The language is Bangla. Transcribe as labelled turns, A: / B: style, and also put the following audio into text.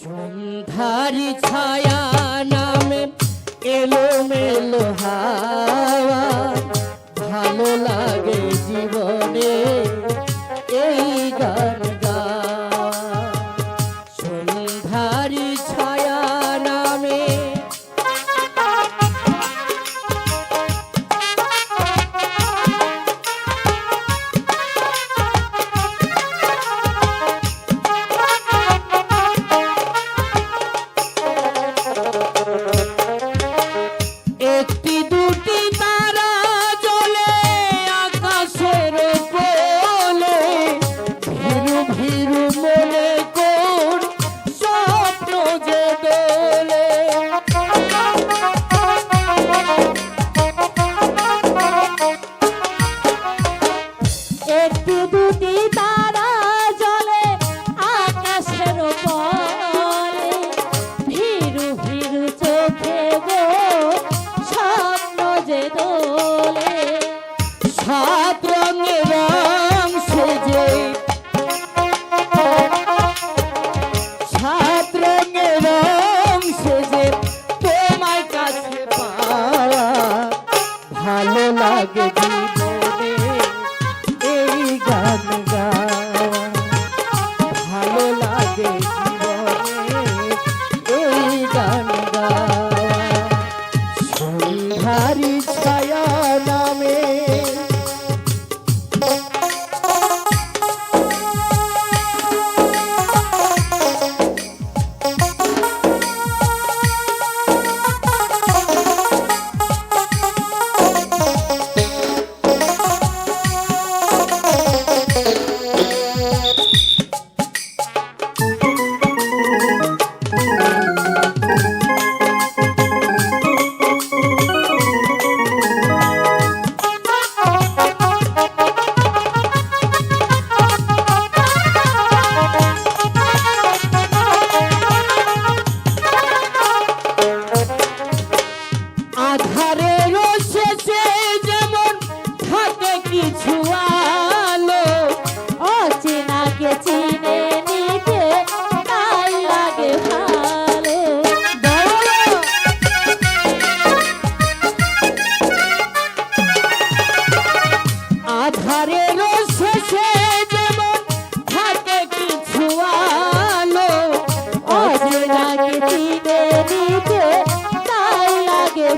A: সন্ধারি ছায়া নামে এলো মেলো হা ಭಕ್ತಿ কাছে যে তোমার কাছে পাওয়া ভালো লাগে আধারের শেষে যেমন থাকে কিছু আলো।
B: অচেনাকে চিনে